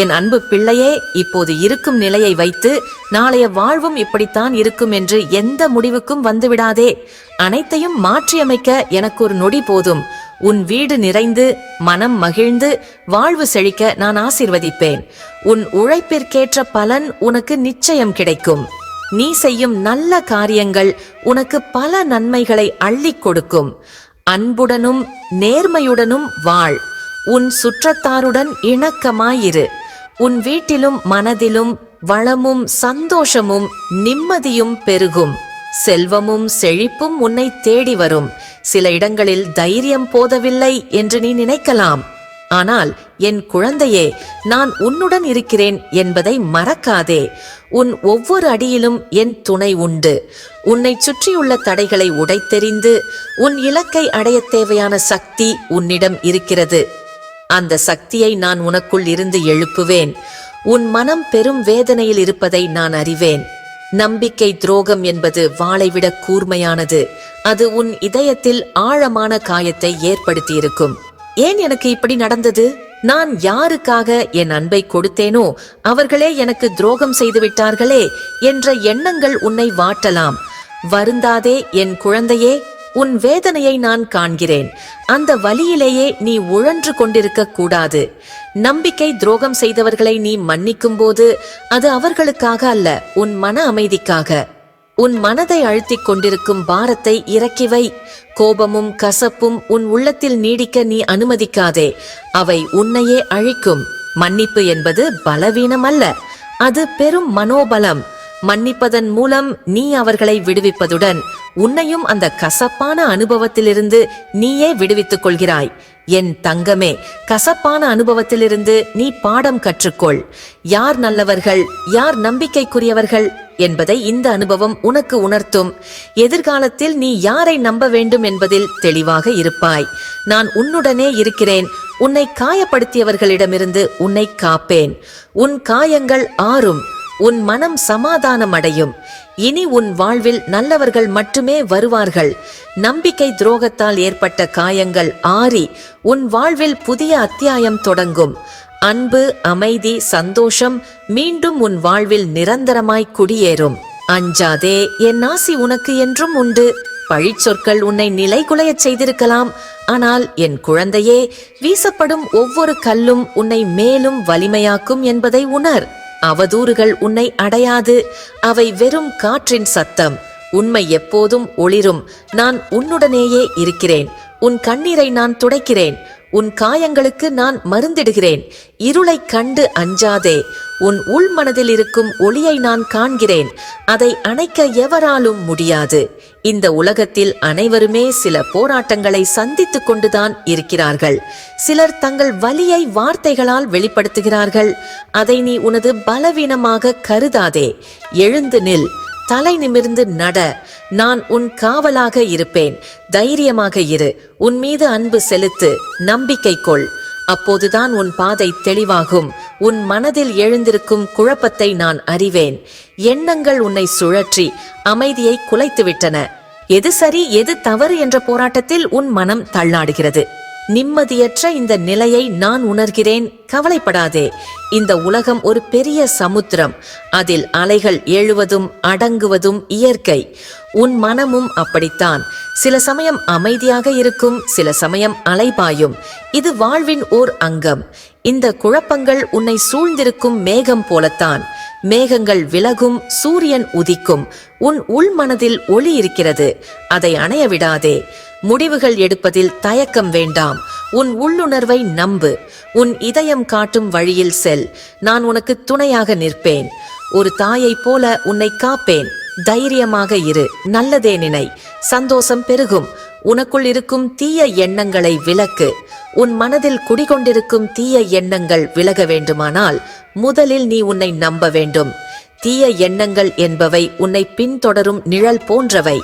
என் அன்பு பிள்ளையே இப்போது இருக்கும் நிலையை வைத்து நாளைய வாழ்வும் இப்படித்தான் இருக்கும் என்று எந்த முடிவுக்கும் வந்துவிடாதே. அனைத்தையும் மாற்றியமைக்க எனக்கு ஒரு நொடி போதும். உன் வீடு நிறைந்து மனம் மகிழ்ந்து வாழ்வு செழிக்க நான் ஆசீர்வதிப்பேன். உன் உழைப்பிற்கேற்ற பலன் உனக்கு நிச்சயம் கிடைக்கும். நீ செய்யும் நல்ல காரியங்கள் உனக்கு பல நன்மைகளை அள்ளிக் கொடுக்கும். அன்புடனும் நேர்மையுடனும் வாழ். உன் சுற்றத்தாருடன் இணக்கமாயிரு. உன் வீட்டிலும் மனதிலும் வளமும் சந்தோஷமும் நிம்மதியும் பெருகும். செல்வமும் செழிப்பும் உன்னை தேடி வரும். சில இடங்களில் தைரியம் போதவில்லை என்று நீ நினைக்கலாம். ஆனால் என் குழந்தையே நான் உன்னுடன் இருக்கிறேன் என்பதை மறக்காதே. உன் ஒவ்வொரு அடியிலும் என் துணை உண்டு. உன்னை சுற்றியுள்ள தடைகளை உடைத்தெறிந்து உன் இலக்கை அடையத் தேவையான சக்தி உன்னிடம் இருக்கிறது. அந்த சக்தியை நான் உனக்குள் இருந்து எழுப்புவேன். உன் மனம் பெரும் வேதனையில் இருப்பதை நான் அறிவேன். நம்பிக்கை துரோகம் என்பது வாளைவிட கூர்மையானது. அது உன் இதயத்தில் ஆழமான காயத்தை ஏற்படுத்தியிருக்கும். ஏன் எனக்கு இப்படி நடந்தது? நான் யாருக்காக என் அன்பை கொடுத்தேனோ அவர்களே எனக்கு துரோகம் செய்து விட்டார்களே என்ற எண்ணங்கள் உன்னை வாட்டலாம். வருந்தாதே என் குழந்தையே உன் வேதனையை நான் காண்கிறேன். அந்த வலியிலேயே நீ உழன்று கொண்டிருக்க கூடாது. நம்பிக்கை துரோகம் செய்தவர்களை நீ மன்னிக்கும் போது அது அவர்களுக்காக அல்ல உன் மன அமைதிக்காக. உன் மனதை அழுத்திக் கொண்டிருக்கும் பாரத்தை இறக்கிவை கோபமும் கசப்பும் உன் உள்ளத்தில் நீடிக்க நீ அனுமதிக்காதே. அவை உன்னையே அழிக்கும். மன்னிப்பு என்பது பலவீனம் அல்ல அது பெரும் மனோபலம். மன்னிப்பதன் மூலம் நீ அவர்களை விடுவிப்பதுடன் உன்னையும் அந்த கசப்பான அனுபவத்திலிருந்து நீயே விடுவித்துக் கொள்கிறாய். என் தங்கமே கசப்பான அனுபவத்திலிருந்து நீ பாடம் கற்றுக்கொள். யார் நல்லவர்கள் யார் நம்பிக்கைக்குரியவர்கள் என்பதை இந்த அனுபவம் உனக்கு உணர்த்தும். எதிர்காலத்தில் நீ யாரை நம்ப வேண்டும் என்பதில் தெளிவாக இருப்பாய். நான் உன்னுடனே இருக்கிறேன் உன்னை காயப்படுத்தியவர்களிடமிருந்து உன்னை காப்பேன். உன் காயங்கள் ஆறும். உன் மனம் சமாதானம் அடையும் இனி உன் வாழ்வில் நல்லவர்கள் மட்டுமே வருவார்கள். நம்பிக்கை துரோகத்தால் ஏற்பட்ட காயங்கள் ஆறி உன் வாழ்வில் புதிய அத்தியாயம் தொடங்கும். அன்பு அமைதி சந்தோஷம் மீண்டும் உன் வாழ்வில் நிரந்தரமாய் குடியேறும். அஞ்சாதே என் ஆசி உனக்கு என்றும் உண்டு. பழிச்சொற்கள் உன்னை நிலைகுலையச் செய்திருக்கலாம். ஆனால் என் குழந்தையே வீசப்படும் ஒவ்வொரு கல்லும் உன்னை மேலும் வலிமையாக்கும் என்பதை உணர். அவதூறுகள் உன்னை அடையாது. அவை வெறும் காற்றின் சத்தம். உண்மை எப்போதும் ஒளிரும். நான் உன்னுடனேயே இருக்கிறேன். உன் கண்ணீரை நான் துடைக்கிறேன். உன் காயங்களுக்கு நான் மருந்திடுகிறேன். இருளைக் கண்டு அஞ்சாதே. உன் உள் மனதில் இருக்கும் ஒளியை நான் காண்கிறேன். அதை அணைக்க எவராலும் முடியாது. இந்த உலகத்தில் அனைவருமே சில போராட்டங்களை சந்தித்துக் கொண்டுதான் இருக்கிறார்கள். சிலர் தங்கள் வலியை வார்த்தைகளால் வெளிப்படுத்துகிறார்கள். அதை நீ உனது பலவீனமாக கருதாதே. எழுந்து நில். தலை நிமிர்ந்து நட. நான் உன் காவலாக இருப்பேன். தைரியமாக இரு. உன் மீது அன்பு செலுத்து. நம்பிக்கை கொள். அப்போதுதான் உன் பாதை தெளிவாகும். உன் மனதில் எழுந்திருக்கும் குழப்பத்தை நான் அறிவேன். எண்ணங்கள் உன்னை சுழற்றி அமைதியை குலைத்துவிட்டன. எது சரி எது தவறு என்ற போராட்டத்தில் உன் மனம் தள்ளாடுகிறது. நிம்மதியற்ற இந்த நிலையை நான் உணர்கிறேன். கவலைப்படாதே. இந்த உலகம் ஒரு பெரிய சமுத்திரம். அதில் அலைகள் எழுவதும் அடங்குவதும் இயற்கை. உன் மனமும் அப்படித்தான். சில சமயம் அமைதியாக இருக்கும் சில சமயம் அலைபாயும். இது வாழ்வின் ஓர் அங்கம். இந்த குழப்பங்கள் உன்னை சூழ்ந்திருக்கும் மேகம் போலத்தான். மேகங்கள் விலகும் சூரியன் உதிக்கும். உன் உள் மனதில் ஒளி இருக்கிறது. அதை அணைய விடாதே. முடிவுகள் எடுப்பதில் தயக்கம் வேண்டாம். உன் உள்ளுணர்வை நம்பு. உன் இதயம் காட்டும் வழியில் செல். நான் உனக்கு துணையாக நிற்பேன். ஒரு தாயைப் போல உன்னை காப்பேன். தைரியமாக இரு. நல்லதே நினை. சந்தோஷம் பெருகும். உனக்குள் இருக்கும் தீய எண்ணங்களை விலக்கு உன் மனதில் குடிகொண்டிருக்கும் தீய எண்ணங்கள் விலக வேண்டுமானால் முதலில் நீ உன்னை நம்ப வேண்டும். தீய எண்ணங்கள் என்பவை உன்னை பின்தொடரும் நிழல் போன்றவை.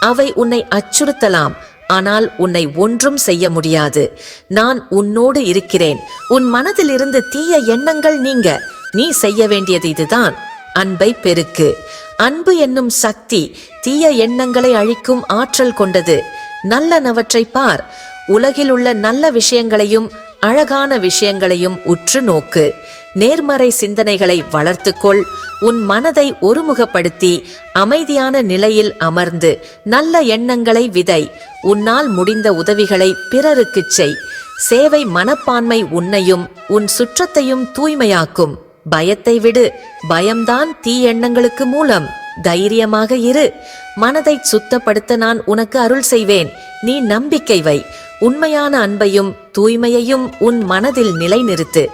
அவை உன்னை அச்சுறுத்தலாம் ஆனால் உன்னை ஒன்றும் செய்ய முடியாது. நான் உன்னோடு இருக்கிறேன். உன் மனதிலிருந்து தீய எண்ணங்கள் நீங்க. நீ செய்ய வேண்டியது இதுதான் அன்பை பெருக்கு. அன்பு என்னும் சக்தி தீய எண்ணங்களை அழிக்கும் ஆற்றல் கொண்டது. நல்லனவற்றை பார். உலகில் உள்ள நல்ல விஷயங்களையும் அழகான விஷயங்களையும் உற்று நோக்கு. நேர்மறை சிந்தனைகளை வளர்த்துக்கொள். உன் மனதை ஒருமுகப்படுத்தி அமைதியான நிலையில் அமர்ந்து நல்ல எண்ணங்களை விதை. உன்னால் முடிந்த உதவிகளை பிறருக்குச் செய். சேவை மனப்பான்மை உன்னையும் உன் சுற்றத்தையும் தூய்மையாக்கும். பயத்தை விடு. பயம்தான் தீயெண்ணங்களுக்கு மூலம். தைரியமாக இரு. மனதை சுத்தப்படுத்த நான் உனக்கு அருள் செய்வேன். நீ நம்பிக்கை வை. உண்மையான அன்பையும் தூய்மையையும் உன் மனதில் நிலைநிறுத்து.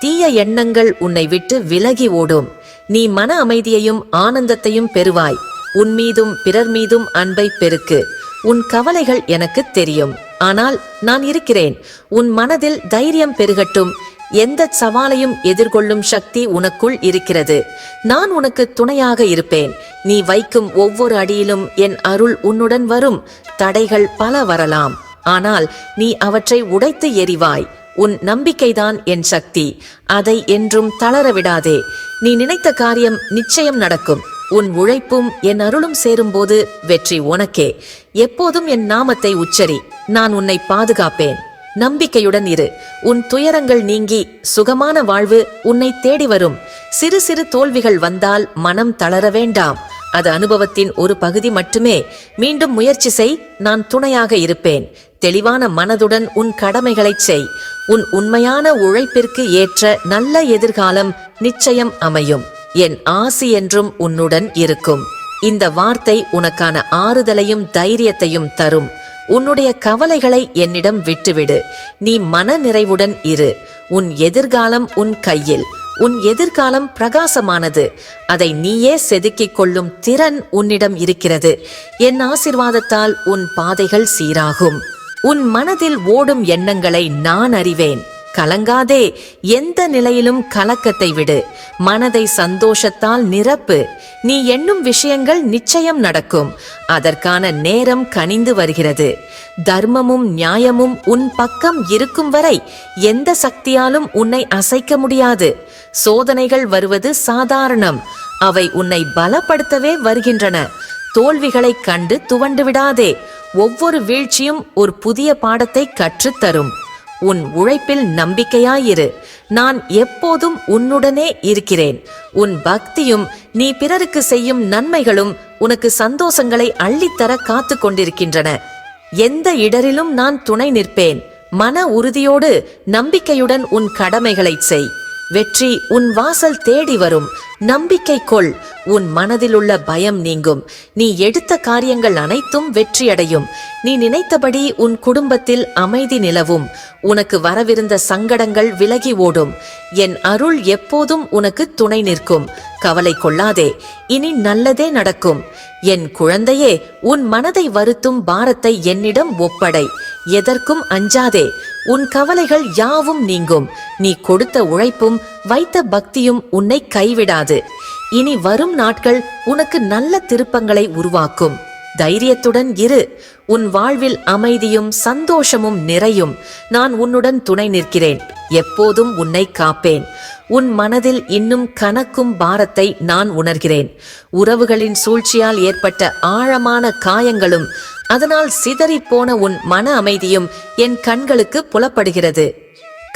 தீய எண்ணங்கள் உன்னை விட்டு விலகி ஓடும். நீ மன அமைதியையும் ஆனந்தத்தையும் பெறுவாய். உன் மீதும் பிறர் மீதும் அன்பை பெருக்கு. உன் கவலைகள் எனக்கு தெரியும். ஆனால் நான் இருக்கிறேன். உன் மனதில் தைரியம் பெருகட்டும். எந்த சவாலையும் எதிர்கொள்ளும் சக்தி உனக்குள் இருக்கிறது. நான் உனக்கு துணையாக இருப்பேன். நீ வைக்கும் ஒவ்வொரு அடியிலும் என் அருள் உன்னுடன் வரும். தடைகள் பல வரலாம். ஆனால் நீ அவற்றை உடைத்து எறிவாய். உன் நம்பிக்கைதான் என் சக்தி. அதை என்றும் தளர விடாதே. நீ நினைத்த காரியம் நிச்சயம் நடக்கும். உன் உழைப்பும் என் அருளும் சேரும்போது வெற்றி உனக்கே. எப்போதும் என் நாமத்தை உச்சரி. நான் உன்னை பாதுகாப்பேன். நம்பிக்கையுடன் இரு. உன் துயரங்கள் நீங்கி சுகமான வாழ்வு உன்னை தேடி வரும். சிறு சிறு தோல்விகள் வந்தால் மனம் தளர வேண்டாம். அது அனுபவத்தின் ஒரு பகுதி மட்டுமே. மீண்டும் முயற்சி செய் நான் துணையாக இருப்பேன். தெளிவான மனதுடன் உன் கடமைகளைச் செய். உன் உண்மையான உழைப்பிற்கு ஏற்ற நல்ல எதிர்காலம் நிச்சயம் அமையும். என் ஆசி என்றும் உன்னுடன் இருக்கும். இந்த வார்த்தை உனக்கான ஆறுதலையும் தைரியத்தையும் தரும். உன்னுடைய கவலைகளை என்னிடம் விட்டுவிடு. நீ மன நிறைவுடன் இரு. உன் எதிர்காலம் உன் கையில். உன் எதிர்காலம் பிரகாசமானது. அதை நீயே செதுக்கிக் கொள்ளும் திறன் உன்னிடம் இருக்கிறது. என் ஆசிர்வாதத்தால் உன் பாதைகள் சீராகும். உன் மனதில் ஓடும் எண்ணங்களை நான் அறிவேன். கலங்காதே எந்த நிலையிலும் கலக்கத்தை விடு. மனதை சந்தோஷத்தால் நிரப்பு. நீ எண்ணும் விஷயங்கள் நிச்சயம் நடக்கும். அதற்கான நேரம் கனிந்து வருகிறது. தர்மமும் நியாயமும் உன் பக்கம் இருக்கும் வரை எந்த சக்தியாலும் உன்னை அசைக்க முடியாது. சோதனைகள் வருவது சாதாரணம். அவை உன்னை பலப்படுத்தவே வருகின்றன. தோல்விகளைக் கண்டு துவண்டு விடாதே. ஒவ்வொரு வீழ்ச்சியும் ஒரு புதிய பாடத்தை கற்றுத்தரும். உன் உழைப்பில் நம்பிக்கையாயிரு. நான் எப்போதும் உன்னுடனே இருக்கிறேன். உன் பக்தியும் நீ பிறருக்கு செய்யும் நன்மைகளும் உனக்கு சந்தோஷங்களை அள்ளித்தர காத்து கொண்டிருக்கின்றன. எந்த இடரிலும் நான் துணை நிற்பேன். மன உறுதியோடு நம்பிக்கையுடன் உன் கடமைகளைச் செய். வெற்றி உன் வாசல் தேடி வரும். நம்பிக்கை கொள். உன் மனதில் உள்ள பயம் நீங்கும். நீ எடுத்த காரியங்கள் அனைத்தும் வெற்றியடையும் நீ நினைத்தபடி உன் குடும்பத்தில் அமைதி நிலவும். உனக்கு வரவிருந்த சங்கடங்கள் விலகி ஓடும். என் அருள் எப்போதும் உனக்கு துணை நிற்கும். கவலை கொள்ளாதே. இனி நல்லதே நடக்கும். என் குழந்தையே உன் மனதை வருத்தும் பாரத்தை என்னிடம் ஒப்படை. எதற்கும் அஞ்சாதே. உன் கவலைகள் யாவும் நீங்கும். நீ கொடுத்த உழைப்பும் வைத்த பக்தியும் உன்னை கைவிடாது. இனி வரும் நாட்கள் உனக்கு நல்ல திருப்பங்களை உருவாக்கும். தைரியத்துடன் இரு. உன் வாழ்வில் அமைதியும் சந்தோஷமும் நிறையும். நான் உன்னுடன் துணை நிற்கிறேன். எப்போதும் உன்னை காப்பேன். உன் மனதில் இன்னும் கனக்கும் பாரத்தை நான் உணர்கிறேன். உறவுகளின் சூழ்ச்சியால் ஏற்பட்ட ஆழமான காயங்களும் அதனால் சிதறிப் போன உன் மன அமைதியும் என் கண்களுக்கு புலப்படுகிறது.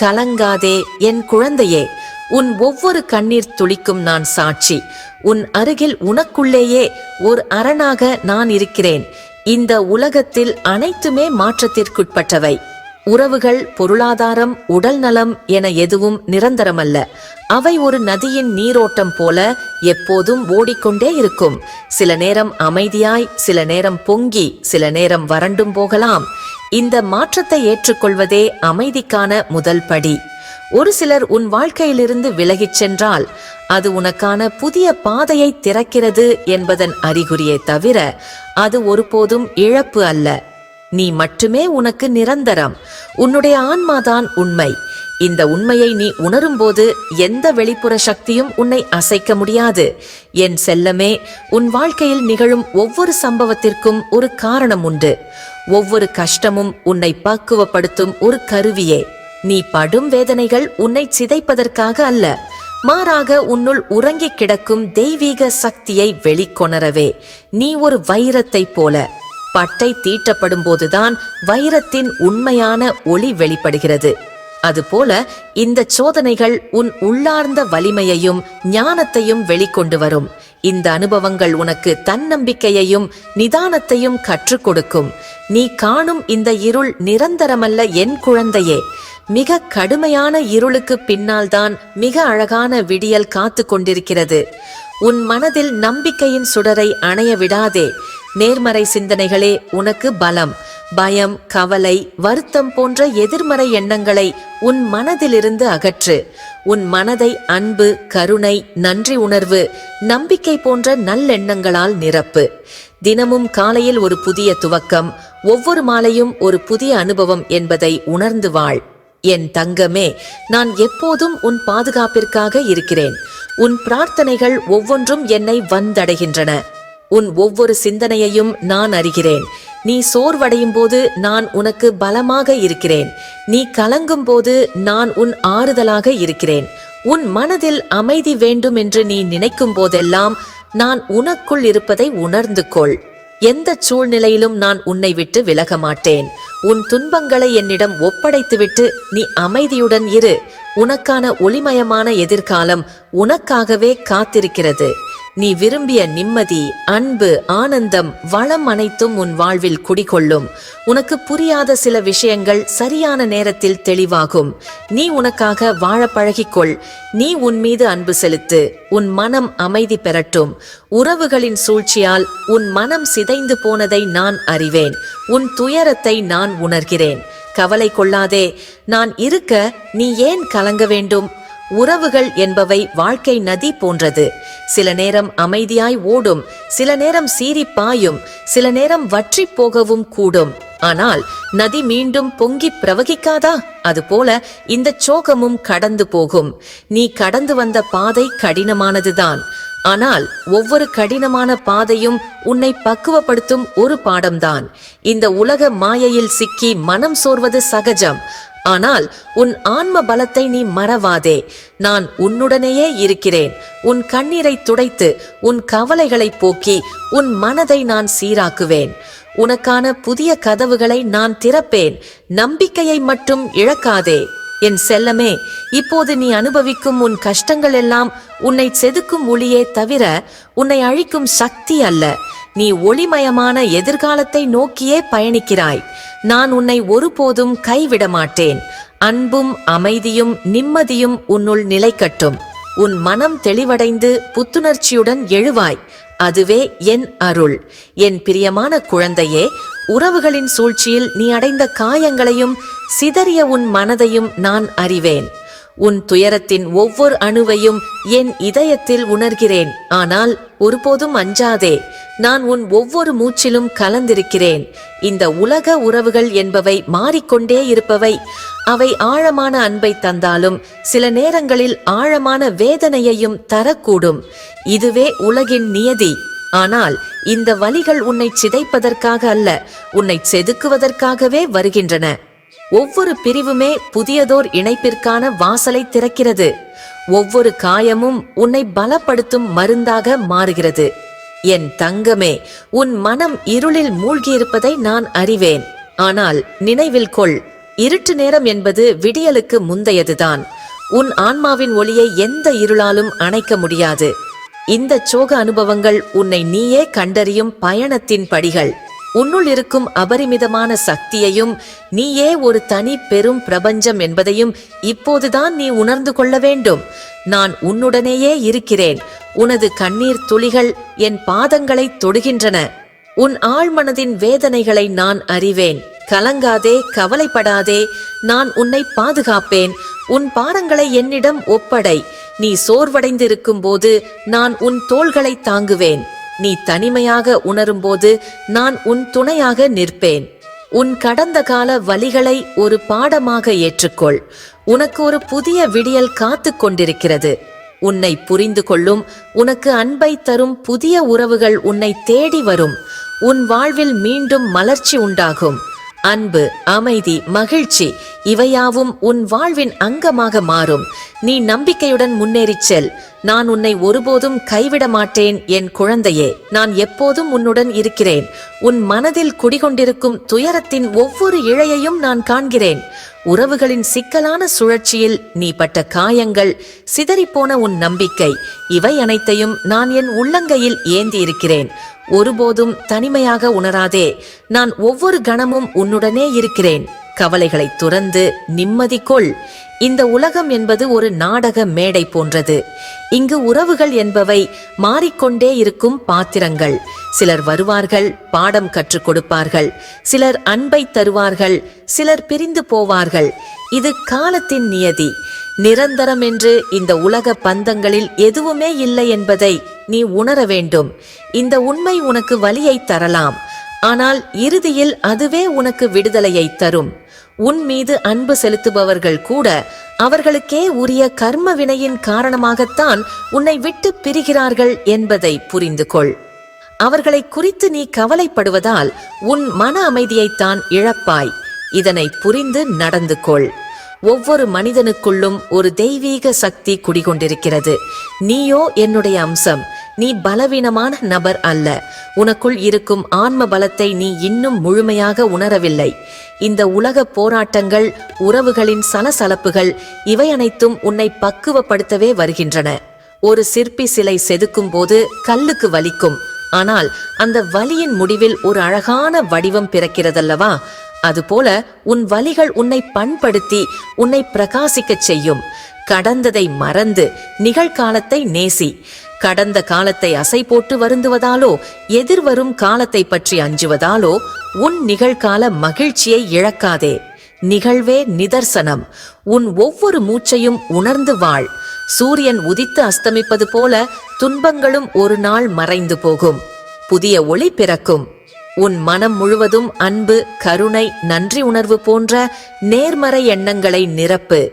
கலங்காதே என் குழந்தையே. உன் ஒவ்வொரு கண்ணீர் துளிக்கும் நான் சாட்சி. உன் அருகில் உனக்குள்ளேயே ஒரு அரணாக நான் இருக்கிறேன். இந்த உலகத்தில் அனைத்துமே மாற்றத்திற்குட்பட்டவை. உறவுகள் பொருளாதாரம் உடல் நலம் என எதுவும் நிரந்தரமல்ல. அவை ஒரு நதியின் நீரோட்டம் போல எப்போதும் ஓடிக்கொண்டே இருக்கும். சில நேரம் அமைதியாய் சில நேரம் பொங்கி சில நேரம் வறண்டும் போகலாம். இந்த மாற்றத்தை ஏற்றுக்கொள்வதே அமைதிக்கான முதல் படி. ஒரு சிலர் உன் வாழ்க்கையிலிருந்து விலகிச் சென்றால் அது உனக்கான புதிய பாதையை திறக்கிறது என்பதன் அறிகுறியே தவிர அது ஒருபோதும் இழப்பு அல்ல. நீ மட்டுமே உனக்கு நிரந்தரம். உன்னுடைய ஆன்மாதான் உண்மை. இந்த உண்மையை நீ உணரும்போது எந்த வெளிப்புற சக்தியும் உன்னை அசைக்க முடியாது. என் செல்லமே உன் வாழ்க்கையில் நிகழும் ஒவ்வொரு சம்பவத்திற்கும் ஒரு காரணம் உண்டு. ஒவ்வொரு கஷ்டமும் உன்னை பக்குவப்படுத்தும் ஒரு கருவியே. நீ படும் வேதனைகள் உன்னை சிதைப்பதற்காக அல்ல மாறாக உன்னுள் உறங்கிக் கிடக்கும் தெய்வீக சக்தியை வெளிக்கொணரவே. நீ ஒரு வைரத்தைப் போல. பட்டை தீட்டப்படும் போதுதான் வைரத்தின் உண்மையான ஒளி வெளிப்படுகிறது. அதுபோல இந்த சோதனைகள் உன் உள்ளார்ந்த வலிமையையும் ஞானத்தையும் வெளிக்கொண்டு வரும். இந்த அனுபவங்கள் உனக்கு தன்னம்பிக்கையையும் நிதானத்தையும் கற்றுக் கொடுக்கும். நீ காணும் இந்த இருள் நிரந்தரமல்ல என் குழந்தையே. மிக கடுமையான இருளுக்கு பின்னால்தான் மிக அழகான விடியல் காத்து கொண்டிருக்கிறது. உன் மனதில் நம்பிக்கையின் சுடரை அணைய விடாதே. நேர்மறை சிந்தனைகளே உனக்கு பலம். பயம் கவலை வருத்தம் போன்ற எதிர்மறை எண்ணங்களை உன் மனதிலிருந்து அகற்று. உன் மனதை அன்பு கருணை நன்றி உணர்வு நம்பிக்கை போன்ற நல்லெண்ணங்களால் நிரப்பு. தினமும் காலையில் ஒரு புதிய துவக்கம் ஒவ்வொரு மாலையும் ஒரு புதிய அனுபவம் என்பதை உணர்ந்து வாழ். என் தங்கமே நான் எப்போதும் உன் பாதுகாப்பிற்காக இருக்கிறேன். உன் பிரார்த்தனைகள் ஒவ்வொன்றும் என்னை வந்தடைகின்றன. உன் ஒவ்வொரு சிந்தனையையும் நான் அறிகிறேன். நீ சோர்வடையும் போது நான் உனக்கு பலமாக இருக்கிறேன். நீ கலங்கும் போது நான் உன் ஆறுதலாக இருக்கிறேன். உன் மனதில் அமைதி வேண்டும் என்று நீ நினைக்கும் போதெல்லாம் நான் உனக்குள் இருப்பதை உணர்ந்து கொள். எந்த சூழ்நிலையிலும் நான் உன்னை விட்டு விலக மாட்டேன் உன் துன்பங்களை என்னிடம் ஒப்படைத்துவிட்டு நீ அமைதியுடன் இரு. உனக்கான ஒளிமயமான எதிர்காலம் உனக்காகவே காத்திருக்கிறது. நீ விரும்பிய நிம்மதி அன்பு ஆனந்தம் வளம் அனைத்தும் உன் வாழ்வில் குடிகொள்ளும். உனக்கு புரியாத சில விஷயங்கள் சரியான நேரத்தில் தெளிவாகும். நீ உனக்காக வாழ பழகிக்கொள். நீ உன் மீது அன்பு செலுத்து. உன் மனம் அமைதி பெறட்டும். உறவுகளின் சூழ்ச்சியால் உன் மனம் சிதைந்து போனதை நான் அறிவேன். உன் துயரத்தை நான் உணர்கிறேன். கவலை கொள்ளாதே. நான் இருக்க நீ ஏன் கலங்க வேண்டும்? உறவுகள் என்பவை வாழ்க்கை நதி போன்றது. சில நேரம் அமைதியாய் ஓடும் சில நேரம் சீறி பாயும் சில நேரம் வற்றி போகவும் கூடும். ஆனால் நதி மீண்டும் பொங்கி பிரவகிக்காதா? அதுபோல இந்த சோகமும் கடந்து போகும். நீ கடந்து வந்த பாதை கடினமானதுதான். ஆனால் ஒவ்வொரு கடினமான பாதையும் உன்னை பக்குவப்படுத்தும் ஒரு பாடம்தான். இந்த உலக மாயையில் சிக்கி மனம் சோர்வது சகஜம். ஆனால் உன் ஆன்ம பலத்தை நீ மறவாதே. நான் உன்னுடனேயே இருக்கிறேன். உன் கண்ணீரை துடைத்து உன் கவலைகளை போக்கி உன் மனதை நான் சீராக்குவேன். உனக்கான புதிய கதவுகளை நான் திறப்பேன். நம்பிக்கையை மட்டும் இழக்காதே. என் செல்லமே இப்போது நீ அனுபவிக்கும் உன் கஷ்டங்கள் எல்லாம் உன்னை செதுக்கும் ஒளியே தவிர உன்னை அழிக்கும் சக்தி அல்ல. நீ ஒளிமயமான எதிர்காலத்தை நோக்கியே பயணிக்கிறாய். நான் உன்னை ஒருபோதும் கைவிட மாட்டேன் அன்பும் அமைதியும் நிம்மதியும் உன்னுள் நிலைக்கட்டும். உன் மனம் தெளிவடைந்து புத்துணர்ச்சியுடன் எழுவாய். அதுவே என் அருள். என் பிரியமான குழந்தையே உறவுகளின் சூழ்ச்சியில் நீ அடைந்த காயங்களையும் சிதறிய உன் மனதையும் நான் அறிவேன். உன் துயரத்தின் ஒவ்வொரு அணுவையும் என் இதயத்தில் உணர்கிறேன். ஆனால் ஒருபோதும் அஞ்சாதே நான் உன் ஒவ்வொரு மூச்சிலும் கலந்திருக்கிறேன். இந்த உலக உறவுகள் என்பவை மாறிக்கொண்டே இருப்பவை. அவை ஆழமான அன்பை தந்தாலும் சில நேரங்களில் ஆழமான வேதனையையும் தரக்கூடும். இதுவே உலகின் நியதி. ஆனால் இந்த வலிகள் உன்னை சிதைப்பதற்காக அல்ல உன்னை செதுக்குவதற்காகவே வருகின்றன. ஒவ்வொரு பிரிவுமே புதியதோர் இணைப்பிற்கான வாசலை திறக்கிறது. ஒவ்வொரு காயமும் உன்னை பலப்படுத்தும் மருந்தாக மாறுகிறது. என் தங்கமே உன் மனம் இருளில் மூழ்கியிருப்பதை நான் அறிவேன். ஆனால் நினைவில் கொள் இருட்டு நேரம் என்பது விடியலுக்கு முந்தையதுதான். உன் ஆன்மாவின் ஒளியை எந்த இருளாலும் அணைக்க முடியாது. இந்த சோக அனுபவங்கள் உன்னை நீயே கண்டறியும் பயணத்தின் படிகள். உன்னுள் இருக்கும் அபரிமிதமான சக்தியையும் நீயே ஒரு தனி பெரும் பிரபஞ்சம் என்பதையும் இப்போதுதான் நீ உணர்ந்து கொள்ள வேண்டும். நான் உன்னுடனேயே இருக்கிறேன். உனது கண்ணீர் துளிகள் என் பாதங்களை தொடுகின்றன. உன் ஆழ்மனதின் வேதனைகளை நான் அறிவேன். கலங்காதே கவலைப்படாதே நான் உன்னை பாதுகாப்பேன். உன் பாரங்களை என்னிடம் ஒப்படை. நீ சோர்வடைந்திருக்கும் போது நான் உன் தோள்களை தாங்குவேன். நீ தனிமையாக உணரும்போது நான் உன் துணையாக நிற்பேன். உன் கடந்த கால வலிகளை ஒரு பாடமாக ஏற்றுக்கொள். உனக்கு ஒரு புதிய விடியல் காத்து கொண்டிருக்கிறது. உன்னை புரிந்து கொள்ளும் உனக்கு அன்பை தரும் புதிய உறவுகள் உன்னை தேடி வரும். உன் வாழ்வில் மீண்டும் மலர்ச்சி உண்டாகும். அன்பு அமைதி மகிழ்ச்சி இவையாவும் உன் வாழ்வின் அங்கமாக மாறும். நீ நம்பிக்கையுடன் முன்னேறிச் செல். நான் உன்னை ஒருபோதும் கைவிட மாட்டேன் என் குழந்தையே. நான் எப்போதும் உன்னுடன் இருக்கிறேன். உன் மனதில் குடிகொண்டிருக்கும் துயரத்தின் ஒவ்வொரு இழையையும் நான் காண்கிறேன். உறவுகளின் சிக்கலான சுழற்சியில் நீ பட்ட காயங்கள் சிதறிப்போன உன் நம்பிக்கை இவை அனைத்தையும் நான் என் உள்ளங்கையில் ஏந்தி இருக்கிறேன் ஒருபோதும் தனிமையாக உணராதே. நான் ஒவ்வொரு கணமும் உன்னுடனே இருக்கிறேன். கவலைகளை துறந்து நிம்மதி கொள். இந்த உலகம் என்பது ஒரு நாடக மேடை போன்றது. இங்கு உறவுகள் என்பவை மாறிக்கொண்டே இருக்கும் பாத்திரங்கள். சிலர் வருவார்கள் பாடம் கற்றுக் கொடுப்பார்கள். சிலர் அன்பை தருவார்கள் சிலர் பிரிந்து போவார்கள். இது காலத்தின் நியதி. நிரந்தரம் என்று இந்த உலக பந்தங்களில் எதுவுமே இல்லை என்பதை நீ உணர வேண்டும். இந்த உண்மை உனக்கு வலியை தரலாம். ஆனால் இறுதியில் அதுவே உனக்கு விடுதலையை தரும். உன் மீது அன்பு செலுத்துபவர்கள் கூட அவர்களுக்கே உரிய கர்ம வினையின் காரணமாகத்தான் உன்னை விட்டு பிரிகிறார்கள் என்பதை புரிந்து கொள் அவர்களை குறித்து நீ கவலைப்படுவதால் உன் மன அமைதியைத்தான் இழப்பாய். இதனை புரிந்து நடந்து கொள் ஒவ்வொரு மனிதனுக்குள்ளும் ஒரு தெய்வீக சக்தி குடிகொண்டிருக்கிறது. நீயோ என்னுடைய அம்சம். நீ பலவீனமான நபர் அல்ல. உனக்குள் இருக்கும் ஆன்ம பலத்தை நீ இன்னும் முழுமையாக உணரவில்லை. இந்த உலக போராட்டங்கள் உறவுகளின் சலசலப்புகள் இவை அனைத்தும் உன்னை பக்குவப்படுத்தவே வருகின்றன. ஒரு சிற்பி சிலை செதுக்கும் போது கல்லுக்கு வலிக்கும். ஆனால் அந்த வலியின் முடிவில் ஒரு அழகான வடிவம் பிறக்கிறதல்லவா? அதுபோல உன் வலிகள் உன்னை பண்படுத்தி உன்னை பிரகாசிக்கச் செய்யும். கடந்ததை மறந்து நிகழ்காலத்தை நேசி. கடந்த காலத்தை அசை போட்டு வருந்துவதாலோ எதிர்வரும் காலத்தை பற்றி அஞ்சுவதாலோ உன் நிகழ்கால மகிழ்ச்சியை இழக்காதே. நிகழ்வே நிதர்சனம். உன் ஒவ்வொரு மூச்சையும் உணர்ந்து வாழ். சூரியன் உதித்து அஸ்தமிப்பது போல துன்பங்களும் ஒரு நாள் மறைந்து போகும். புதிய ஒளி பிறக்கும். உன் மனம் முழுவதும் அன்பு கருணை நன்றி உணர்வு போன்ற நேர்மறை எண்ணங்களை நிரப்பு.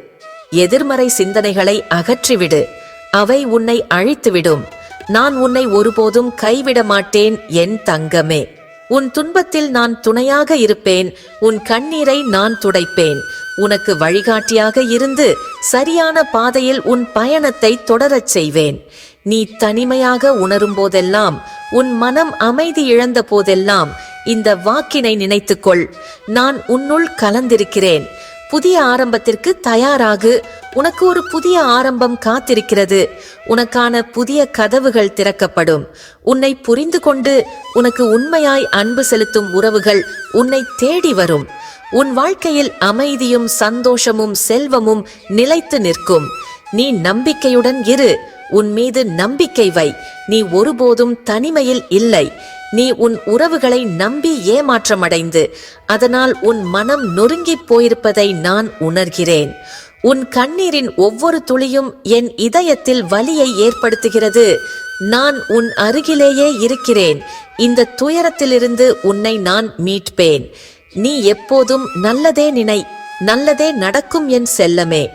எதிர்மறை சிந்தனைகளை அகற்றிவிடு. அவை உன்னை அழித்துவிடும். நான் உன்னை ஒருபோதும் கைவிட மாட்டேன் என் தங்கமே. உன் துன்பத்தில் நான் துணையாக இருப்பேன். உன் கண்ணீரை நான் துடைப்பேன். உனக்கு வழிகாட்டியாக இருந்து சரியான பாதையில் உன் பயணத்தை தொடரச் செய்வேன். நீ தனிமையாக உணரும் போதெல்லாம் உன் மனம் அமைதி இழந்த போதெல்லாம் இந்த வாக்கினை நினைத்துக்கொள். நான் உன்னுள் கலந்திருக்கிறேன். புதிய ஆரம்பத்திற்கு தயாராகு. உனக்கு ஒரு புதிய ஆரம்பம் காத்திருக்கிறது. உனக்கான புதிய கதவுகள் திறக்கப்படும். உன்னை புரிந்து கொண்டு உனக்கு உண்மையாய் அன்பு செலுத்தும் உறவுகள் உன்னை தேடி வரும். உன் வாழ்க்கையில் அமைதியும் சந்தோஷமும் செல்வமும் நிலைத்து நிற்கும். நீ நம்பிக்கையுடன் இரு. உன் மீது நம்பிக்கை வை. நீ ஒருபோதும் தனிமையில் இல்லை. நீ உன் உறவுகளை நம்பி ஏமாற்றமடைந்து. அதனால் உன் மனம் நொறுங்கிப் போயிருப்பதை நான் உணர்கிறேன். உன் கண்ணீரின் ஒவ்வொரு துளியும் என் இதயத்தில் வலியை ஏற்படுத்துகிறது. நான் உன் அருகிலேயே இருக்கிறேன். இந்த துயரத்திலிருந்து உன்னை நான் மீட்பேன். நீ எப்போதும் நல்லதே நினை நல்லதே நடக்கும் என் செல்லமே.